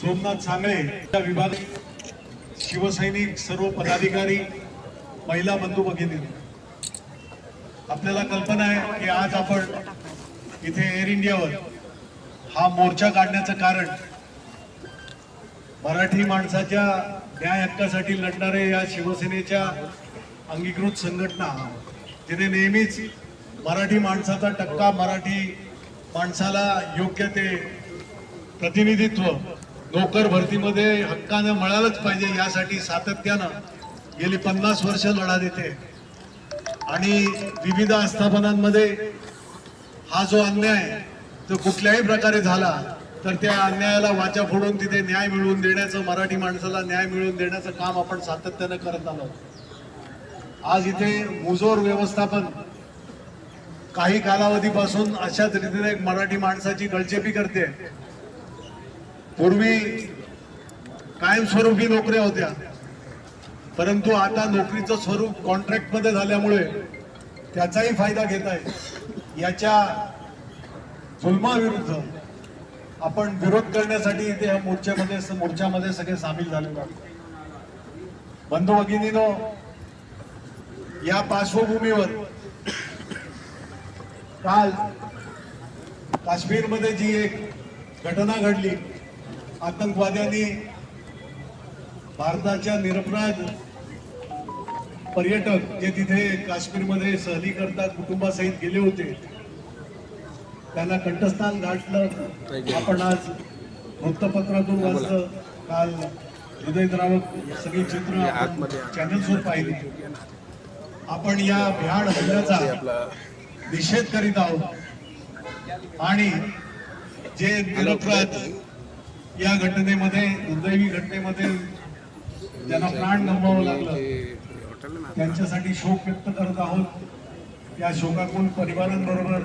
सोमनाथ सांगळे या विभाग शिवसैनिक सर्व पदाधिकारी महिला बंधू भगिनी. आपल्याला कल्पना आहे की आज आपण इथे एअर इंडियावर हा मोर्चा काढण्याचं कारण मराठी माणसाच्या न्याय हक्कासाठी लढणारे या शिवसेनेच्या अंगीकृत संघटना जिने नेहमीच मराठी माणसाचा टक्का मराठी माणसाला योग्य ते प्रतिनिधित्व नोकर भरतीमध्ये हक्कानं मिळालंच पाहिजे यासाठी सातत्यानं गेली पन्नास वर्ष लढा देते. आणि विविध आस्थापनांमध्ये हा जो अन्याय तो कुठल्याही प्रकारे झाला तर त्या अन्यायाला वाचा फोडून तिथे न्याय मिळवून देण्याचं मराठी माणसाला न्याय मिळवून देण्याचं काम आपण सातत्यानं करत आलो. आज इथे मुजोर व्यवस्थापन काही कालावधीपासून अशाच रीतीने एक मराठी माणसाची गळचेपी करते. पूर्वी कायमस्वरूपी नोकऱ्या होत्या. परंतु आता नोकरीचं स्वरूप कॉन्ट्रॅक्टमध्ये झाल्यामुळे त्याचाही फायदा घेत आहे. याच्या जुलमाविरुद्ध आपण विरोध करण्यासाठी इथे या मोर्चामध्ये मोर्चामध्ये सगळे सामील झालेलो आहोत. बंधू भगिनीनो या पार्श्वभूमीवर काल काश्मीरमध्ये जी एक घटना घडली आतंकवाद्यांनी भारताच्या निरपराध पर्यटक जे तिथे काश्मीरमध्ये सहली करता कुटुंबासहित गेले होते त्यांना कंठस्थान गाठलं. आपण आज वृत्तपत्रातून वाचलं. काल हृदयद्रावक सगळी चित्र चॅनल्सवर पाहिली. आपण या भ्याड हल्ल्याचा निषेध करीत आहोत. आणि जे निरपराध या घटनेमध्ये दुर्दैवी घटनेमध्ये ज्यांना प्राण गमवावं लागलं त्यांच्यासाठी शोक व्यक्त करत आहोत. या शोकाकुल परिवारांबरोबर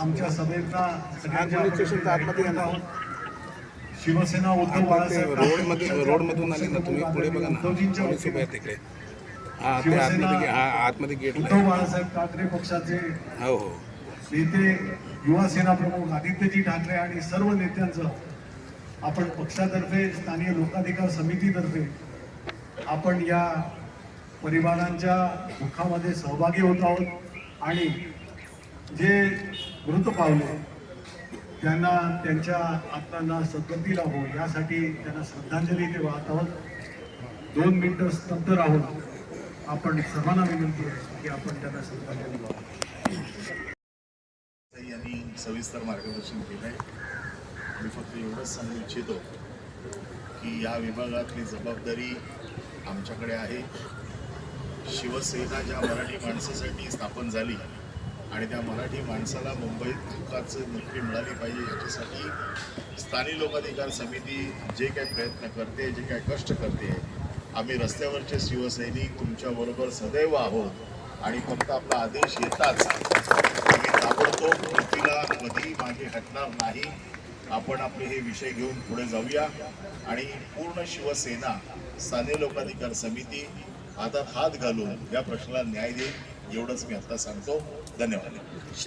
आमच्या सभेचा सगळ्यांच्या आहोत. शिवसेना उद्धव बाळासाहेब आले ना तुम्ही? पुढे बघा ना. तिकडे. आतमध्ये. उद्धव बाळासाहेब ठाकरे पक्षाचे हो हो. नेते युवा सेना प्रमुख आदित्यजी ठाकरे आणि सर्व नेत्यांचं आपण पक्षातर्फे स्थानीय लोकाधिकार समितीतर्फे आपण या परिवारांच्या दुःखामध्ये सहभागी होत आहोत आणि जे मृत पावले त्यांना त्यांच्या आत्म्यांना सद्गती लावो यासाठी त्यांना श्रद्धांजली ते वाहत आहोत. दोन मिनटं स्तब्ध राहून आपण सर्वांना विनंती आहे की आपण त्यांना श्रद्धांजली वाहू. यांनी सविस्तर मार्गदर्शन केलं आहे मी फक्त एवढंच सांगू इच्छितो की या विभागातली जबाबदारी आमच्याकडे आहे. शिवसेना ज्या मराठी माणसासाठी स्थापन झाली आणि त्या मराठी माणसाला मुंबईत हक्काचं नोकरी मिळाली पाहिजे याच्यासाठी स्थानिक लोकाधिकार समिती जे काही प्रयत्न करते जे काही कष्ट करते आम्ही रस्त्यावरचे शिवसैनिक तुमच्याबरोबर सदैव आहोत आणि फक्त आपला आदेश येताच आम्ही ताबडतोब कृतीला कधी मागे हटणार नाही. आपण आपले हे विषय घेऊन पुढे जाऊया. आणि पूर्ण शिवसेना साने लोकाधिकार समिती हातात हात घालून या प्रश्नाला न्याय देईल एवढंच मी आता सांगतो. धन्यवाद.